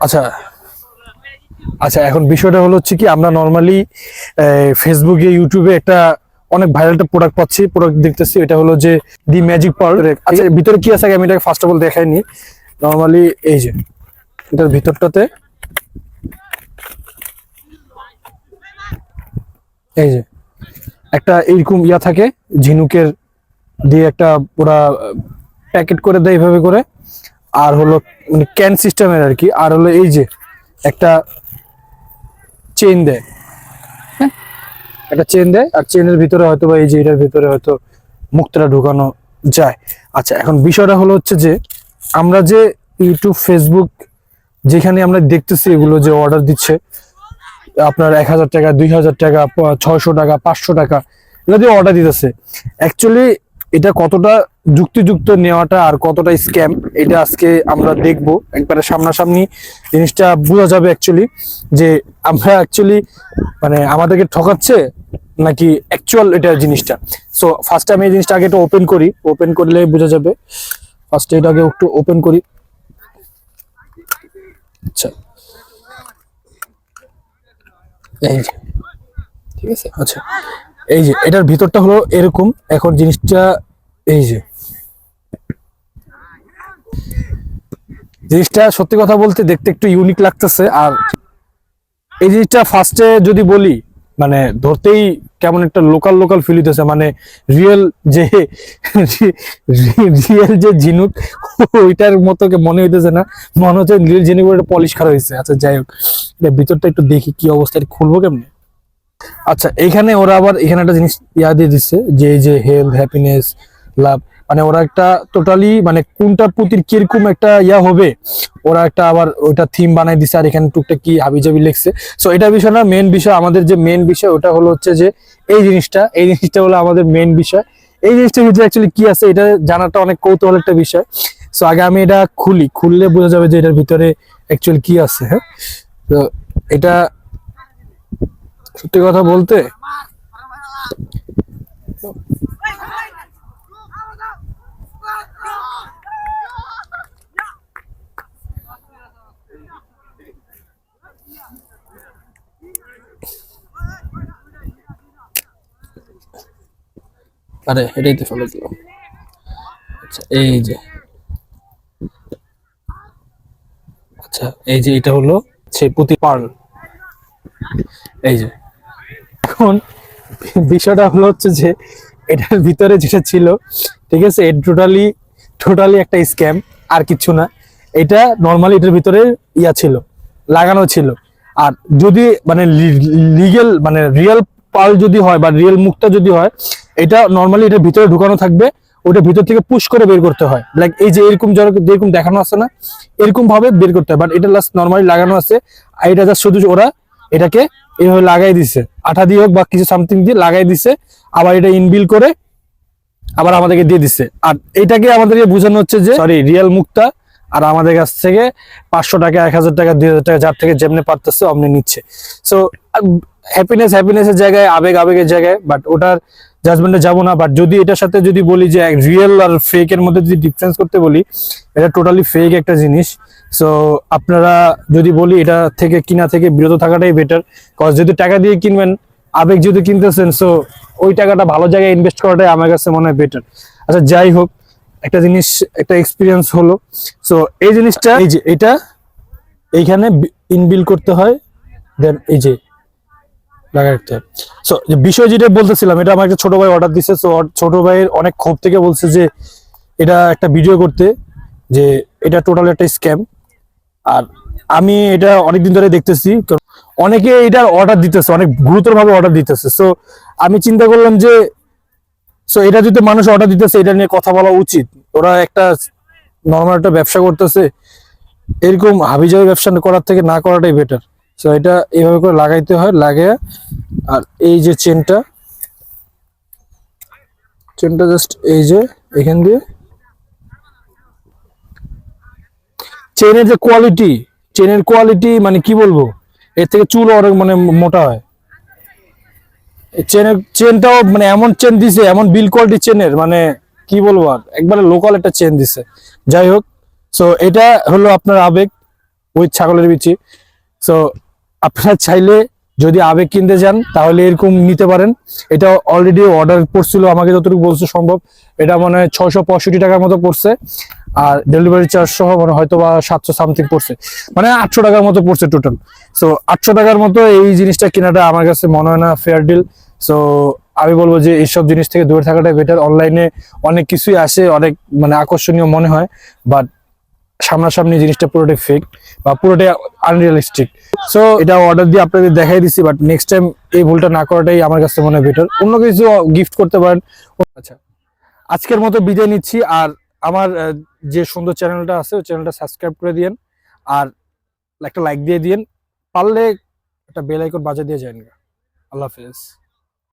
আচ্ছা আচ্ছা এখন বিষয়টা হলো হচ্ছে কি আমরা নর্মালি ফেসবুকে ইউটিউবে একটা অনেক ভাইরাল একটা প্রোডাক্ট পাচ্ছি প্রোডাক্ট দেখতেছি এটা হলো যে দি ম্যাজিক পার্ল আচ্ছা ভিতরে কি আছে? আমি এটাকে ফার্স্ট অফ অল দেখাইনি। নর্মালি এই যে এটার ভিতরটাতে এই যে একটা এইরকম ইয়া থাকে ঝিনুকের দিয়ে একটা পুরা প্যাকেট করে দেয় এইভাবে করে। আর হলো মানে ক্যান সিস্টেমের আর কি। আর হলো এই যে একটা চেন দেয়। হ্যাঁ। একটা চেন দেয় আর চেইনের ভিতরে হয়তো বা এই যে এটার ভিতরে হয়তো মুক্তটা ঢুকানো যায়। আচ্ছা এখন বিষয়টা হলো হচ্ছে যে আমরা যে ইউটিউব ফেসবুক যেখানে আমরা দেখতেছি এগুলো যে অর্ডার দিচ্ছে আপনার এক হাজার টাকা দুই হাজার টাকা ছয়শো টাকা পাঁচশো টাকা এগুলো দিয়ে অর্ডার দিতেছে। অ্যাকচুয়ালি এটা কতটা যুক্তিযুক্ত নেওয়াটা আর কতটা স্ক্যাম এটা আজকে আমরা দেখব। একবারে সামনাসামনি জিনিসটা বোঝা যাবে অ্যাকচুয়ালি যে আমরা অ্যাকচুয়ালি মানে আমাদেরকে ঠকাচ্ছে নাকি অ্যাকচুয়াল এটা জিনিসটা। সো ফার্স্ট আমি এই জিনিসটা আগে একটু ওপেন করি। ওপেন করলে বোঝা যাবে। ফার্স্ট এটাকে একটু ওপেন করি। আচ্ছা। এই যে, ঠিক আছে? আচ্ছা। এই যে, এটার ভিতরটা হলো এরকম। এখন জিনিসটা এই যে জিনিসটা সত্যি কথা বলতে দেখতে একটু ইউনিক লাগতেছে, আর এই জিনিসটা ফার্স্টে যদি বলি মানে ধরতেই কেমন একটা লোকাল লোকাল ফিল হইতেছে মানে রিয়েল যে রিয়েল যে ঝিনুক, ওইটার মতো মনে হইতেছে না। মনে হচ্ছে রিয়েল ঝিনুক পলিশ করা হয়েছে আচ্ছা যাই হোক ভিতরটা একটু দেখি কি অবস্থা খুলবো কেমনে? আচ্ছা এখানে ওরা আবার এখানে একটা জিনিস ইয়া দিয়ে দিচ্ছে যে এই যে হেলথ হ্যাপিনেস লাভ মানে ওরা একটা টোটালি মানে কোনটা প্রতির কীরকম একটা ইয়া হবে, ওরা একটা আবার ওইটা থিম বানাই দিছে আর এখানে টুকটা কি হাবিজাবি লিখছে। সো এটা বিষয় না মেন বিষয়, আমাদের যে মেন বিষয়, ওটা হলো হচ্ছে যে এই জিনিসটা এই জিনিসটা হলো আমাদের মেন বিষয়। এই জিনিসটার ভিতরে অ্যাকচুয়ালি কি আছে, এটা জানাটা অনেক কৌতূহল একটা বিষয়। সো আগে আমি এটা খুলি, খুললে বোঝা যাবে যে এটার ভিতরে অ্যাকচুয়ালি কি আছে হ্যাঁ? তো এটা সত্যি কথা বলতে আরে, এটাই তো ফেলে দিলাম। আচ্ছা এই যে। আচ্ছা এই যে এটা হলো সে পুঁতি পার্ল। এই যে। এখন বিষয়টা হলো হচ্ছে যে, এটার ভিতরে যেটা ছিল, ঠিক আছে এটা টোটালি টোটালি একটা স্ক্যাম আর কিছু না। এটা নর্মালি এটার ভিতরে ইয়া ছিল, লাগানো ছিল। আর যদি মানে লিগেল মানে রিয়েল পাল যদি হয় বা রিয়েল মুখটা যদি হয়, এটা নর্মালি এটা ভিতরে ঢুকানো থাকবে, ওটা ভিতর থেকে পুশ করে বের করতে হয়। লাইক এই যে এরকম যেরকম দেখানো আছে না এরকম ভাবে বের করতে হয়। বাট এটা লাস্ট নর্মালি লাগানো আছে। আর এটা জাস্ট শুধু ওরা এটাকে এইভাবে লাগাই দিছে। আঠা দিয়ে হোক বা কিছু সামথিং দিয়ে লাগাই দিছে, আবার এটা ইনবিল করে আবার আমাদেরকে দিয়ে দিচ্ছে আর এটাকে আমাদেরকে বোঝানো হচ্ছে যে সরি রিয়েল মুক্তা আর আমাদের কাছ থেকে পাঁচশো টাকা, এক হাজার টাকা, দুই হাজার টাকা যার থেকে যেমনি পারতেছে অমনি নিচ্ছে। সো হ্যাপিনেস হ্যাপিনেসের জায়গায়, আবেগ, আবেগের জায়গায় বাট ওটার জাজমেন্টে যাব না। বাট যদি এটার সাথে যদি বলি যে রিয়েল আর ফেক এর মধ্যে যদি ডিফারেন্স করতে বলি, এটা টোটালি ফেক একটা জিনিস। সো আপনারা যদি বলি এটা থেকে কিনা থেকে বিরত থাকাটাই বেটার কজ যদি টাকা দিয়ে কিনবেন, আবেগ যদি কিনতেছেন সো ওই টাকাটা ভালো জায়গায় ইনভেস্ট করাটাই আমার কাছে মনে হয় বেটার আচ্ছা যাই হোক একটা জিনিস, একটা এক্সপিরিয়েন্স হলো। সো এই জিনিসটা এই যে এটা, এইখানে ইনবিল করতে হয় দেন এই যে বিষয় যেটা বলতেছিলাম, এটা আমার একটা ছোট ভাই অর্ডার ছোট ভাইয়ের অনেক ক্ষোভ থেকে বলছে যে এটা একটা ভিডিও করতে, যে এটা টোটাল একটা স্ক্যাম আর আমি এটা অর্ডার দিতেছে, অনেক গুরুতর ভাবে অর্ডার দিতেছে। সো আমি চিন্তা করলাম যে সো এটা যদি মানুষ অর্ডার দিতেছে, এটা নিয়ে কথা বলা উচিত। ওরা একটা নর্মাল একটা ব্যবসা করতেছে, এরকম হাবিজাবি ব্যবসা করার থেকে না করাটাই বেটার সো এটা এইভাবে করে লাগাইতে হয় লাগে আর এই যে চেনটা চেনটা জাস্ট এই যে, এখান দিয়ে। চেনের যে কোয়ালিটি চেনের কোয়ালিটি মানে কি বলব? এর থেকে চুল অনেক মানে মোটা হয়। চেনের চেনটাও মানে এমন চেন দিছে, এমন বিল কোয়ালিটি চেনের মানে কি বলব আর, একবারে লোকাল একটা চেন দিছে। যাই হোক সো এটা হলো আপনার আবেগ উইথ ছাগলের বিচি। সো আপনারা চাইলে যদি আবেগ কিনতে যান তাহলে এরকম নিতে পারেন। এটা অলরেডি অর্ডার পড়ছিল আমাকে যতটুকু বলছে সম্ভব। এটা মনে ছয়শো পঁয়ষট্টি টাকার মতো পড়ছে। আর ডেলিভারি চার্জ সহ মানে হয়তো বা সাতশো সামথিং পড়ছে। মানে আটশো টাকার মতো পড়ছে টোটাল সো আটশো টাকার মতো এই জিনিসটা কেনাটা আমার কাছে মনে হয় না ফেয়ার ডিল সো আমি বলব যে এইসব জিনিস থেকে দূরে থাকাটাই বেটার অনলাইনে অনেক কিছুই আসে, অনেক মানে আকর্ষণীয় মনে হয় বাট সামনাসামনি জিনিসটা পুরোটাই ফেক বা পুরোটাই আনরিয়ালিস্টিক সো এটা অর্ডার দিয়ে আপনাদের দেখাই দিছি বাট নেক্সট টাইম এই ভুলটা না করাটাই আমার কাছে মনে হয় বেটার অন্য কিছু গিফট করতে পারেন। আচ্ছা আজকের মতো বিদায় নিচ্ছি, আর আমার যে সুন্দর চ্যানেলটা আছে, ওই চ্যানেলটা সাবস্ক্রাইব করে দিয়েন, আর একটা লাইক দিয়ে দিয়েন। পারলে একটা বেল আইকন বাজা দিয়ে যান আল্লাহ হাফেজ।